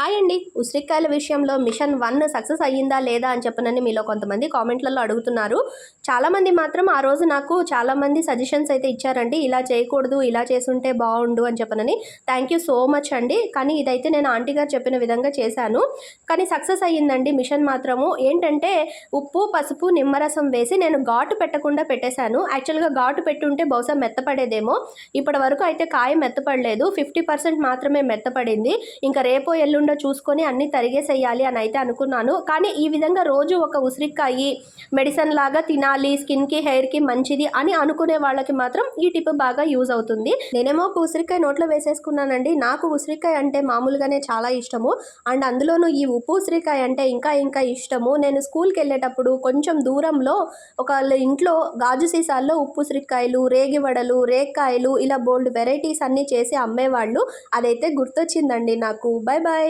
Hi అండి ఉసిరికాయల విషయంలో మిషన్ వన్ సక్సెస్ అయ్యిందా లేదా అని చెప్పనని మీలో కొంతమంది కామెంట్లలో అడుగుతున్నారు. చాలామంది మాత్రం ఆ రోజు నాకు చాలామంది సజెషన్స్ అయితే ఇచ్చారండి. ఇలా చేయకూడదు ఇలా చేసుంటే బాగుండు అని చెప్పనని. థ్యాంక్ యూ సో మచ్ అండి. కానీ ఇదైతే నేను ఆంటీ గారు చెప్పిన విధంగా చేశాను. కానీ సక్సెస్ అయ్యిందండి మిషన్ మాత్రము. ఏంటంటే ఉప్పు పసుపు నిమ్మరసం వేసి నేను ఘాటు పెట్టకుండా పెట్టేశాను. యాక్చువల్గా ఘాటు పెట్టుంటే బహుశా మెత్తపడేదేమో. ఇప్పటి వరకు అయితే కాయ మెత్తపడలేదు. ఫిఫ్టీ పర్సెంట్ మాత్రమే మెత్తపడింది. ఇంకా రేపో ఎల్లుండి చూసుకొని అన్నీ తరిగేసేయాలి అని అయితే అనుకున్నాను. కానీ ఈ విధంగా రోజు ఒక ఉసిరికాయ మెడిసిన్ లాగా తినాలి స్కిన్కి హెయిర్కి మంచిది అని అనుకునే వాళ్ళకి మాత్రం ఈ టిప్ బాగా యూజ్ అవుతుంది. నేనేమో ఒక ఉసిరికాయ నోట్లో వేసేసుకున్నానండి. నాకు ఉసిరికాయ అంటే మామూలుగానే చాలా ఇష్టము. అండ్ అందులోనూ ఈ ఉప్పు ఉసిరికాయ అంటే ఇంకా ఇంకా ఇష్టము. నేను స్కూల్కి వెళ్ళేటప్పుడు కొంచెం దూరంలో ఒక ఇంట్లో గాజు సీసాల్లో ఉప్పు ఉసిరికాయలు రేగి వడలు రేక్కాయలు ఇలా బోల్డ్ వెరైటీస్ అన్నీ చేసి అమ్మేవాళ్ళు. అదైతే గుర్తొచ్చిందండి నాకు. Bye bye